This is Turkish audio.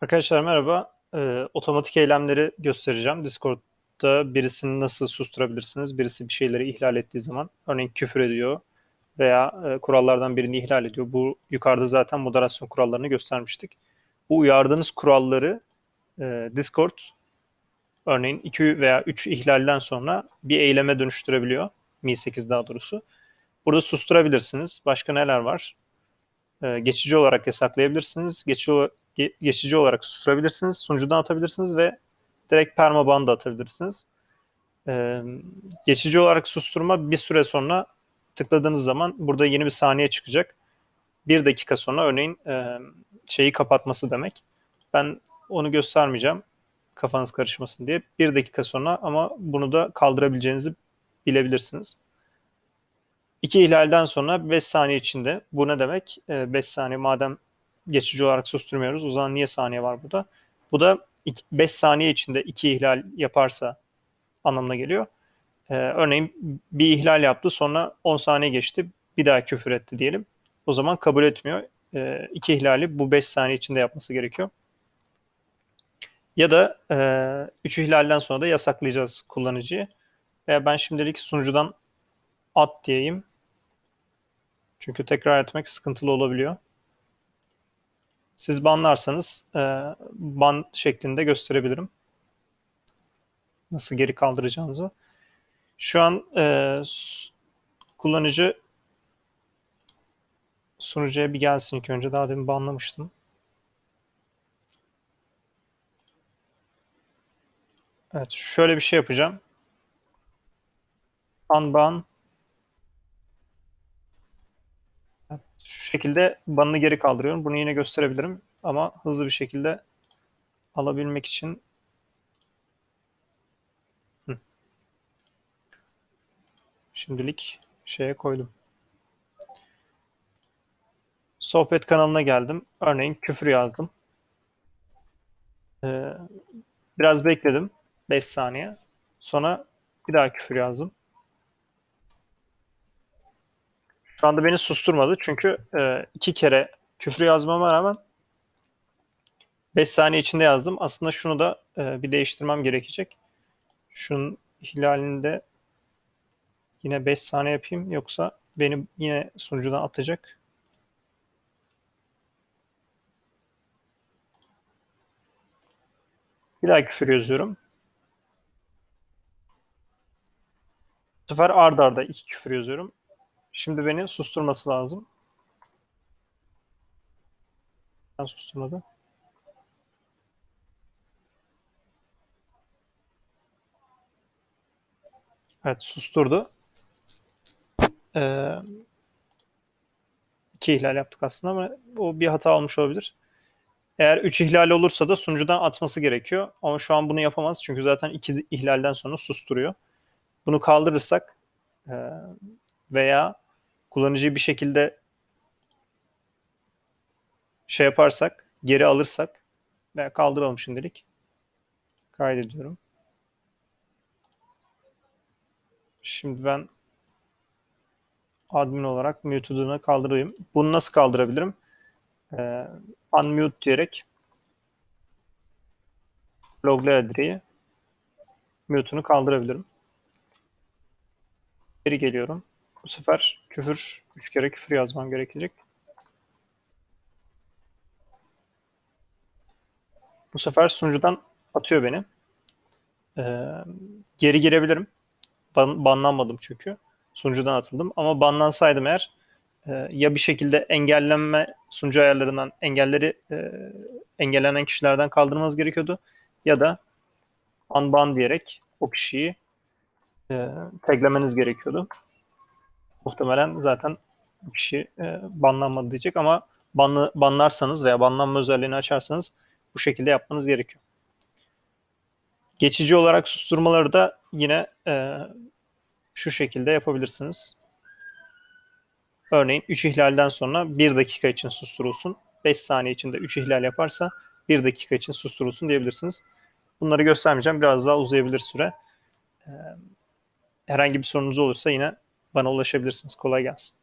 Arkadaşlar merhaba. Ee, otomatik eylemleri göstereceğim. Discord'da birisini nasıl susturabilirsiniz? Birisi bir şeyleri ihlal ettiği zaman, örneğin küfür ediyor veya e, kurallardan birini ihlal ediyor. Bu yukarıda zaten moderasyon kurallarını göstermiştik. Bu uyardığınız kuralları e, Discord örneğin 2 veya 3 ihlalden sonra bir eyleme dönüştürebiliyor. Mi 8 daha doğrusu. Burada susturabilirsiniz. Başka neler var? Ee, geçici olarak yasaklayabilirsiniz. Geçici, ge- geçici olarak susturabilirsiniz. Sunucudan atabilirsiniz ve direkt permaban da atabilirsiniz. Ee, geçici olarak susturma bir süre sonra tıkladığınız zaman burada yeni bir saniye çıkacak. Bir dakika sonra örneğin e, şeyi kapatması demek. Ben onu göstermeyeceğim kafanız karışmasın diye. Bir dakika sonra ama bunu da kaldırabileceğinizi bilebilirsiniz. İki ihlalden sonra 5 saniye içinde. Bu ne demek? 5 saniye madem geçici olarak susturmuyoruz o zaman niye saniye var burada? Bu da 5 saniye içinde iki ihlal yaparsa anlamına geliyor. Ee, örneğin bir ihlal yaptı sonra 10 saniye geçti bir daha küfür etti diyelim. O zaman kabul etmiyor. Ee, iki ihlali bu 5 saniye içinde yapması gerekiyor. Ya da 3 e, ihlalden sonra da yasaklayacağız kullanıcıyı. Veya ben şimdilik sunucudan at diyeyim. Çünkü tekrar etmek sıkıntılı olabiliyor. Siz banlarsanız e, ban şeklinde gösterebilirim. Nasıl geri kaldıracağınızı. Şu an e, kullanıcı sunucuya bir gelsin ilk önce. Daha demin banlamıştım. Evet şöyle bir şey yapacağım. Unban Şu şekilde banını geri kaldırıyorum. Bunu yine gösterebilirim ama hızlı bir şekilde alabilmek için şimdilik şeye koydum. Sohbet kanalına geldim. Örneğin küfür yazdım. Ee, biraz bekledim. 5 saniye. Sonra bir daha küfür yazdım. Şu anda beni susturmadı çünkü e, iki kere küfür yazmama rağmen 5 saniye içinde yazdım. Aslında şunu da e, bir değiştirmem gerekecek. Şunun ihlalinde yine 5 saniye yapayım yoksa beni yine sunucudan atacak. Bir daha küfür yazıyorum. Bu sefer ard arda iki küfür yazıyorum. Şimdi beni susturması lazım. Ben susturmadı. Evet susturdu. Ee, iki ihlal yaptık aslında ama o bir hata olmuş olabilir. Eğer üç ihlal olursa da sunucudan atması gerekiyor. Ama şu an bunu yapamaz çünkü zaten iki ihlalden sonra susturuyor. Bunu kaldırırsak e, veya kullanıcıyı bir şekilde şey yaparsak, geri alırsak veya kaldıralım şimdilik. Kaydediyorum. Şimdi ben admin olarak mute'unu kaldırayım. Bunu nasıl kaldırabilirim? Ee, unmute diyerek logla adreyi mute'unu kaldırabilirim. Geri geliyorum. Bu sefer küfür, üç kere küfür yazmam gerekecek. Bu sefer sunucudan atıyor beni. Ee, geri girebilirim. Ban, banlanmadım çünkü. Sunucudan atıldım. Ama banlansaydım eğer e, ya bir şekilde engellenme sunucu ayarlarından engelleri e, engellenen kişilerden kaldırmanız gerekiyordu. Ya da unban diyerek o kişiyi e, taglemeniz gerekiyordu muhtemelen zaten kişi e, banlanmadı diyecek ama banlı, banlarsanız veya banlanma özelliğini açarsanız bu şekilde yapmanız gerekiyor. Geçici olarak susturmaları da yine e, şu şekilde yapabilirsiniz. Örneğin 3 ihlalden sonra 1 dakika için susturulsun. 5 saniye içinde 3 ihlal yaparsa 1 dakika için susturulsun diyebilirsiniz. Bunları göstermeyeceğim. Biraz daha uzayabilir süre. Herhangi bir sorunuz olursa yine bana ulaşabilirsiniz. Kolay gelsin.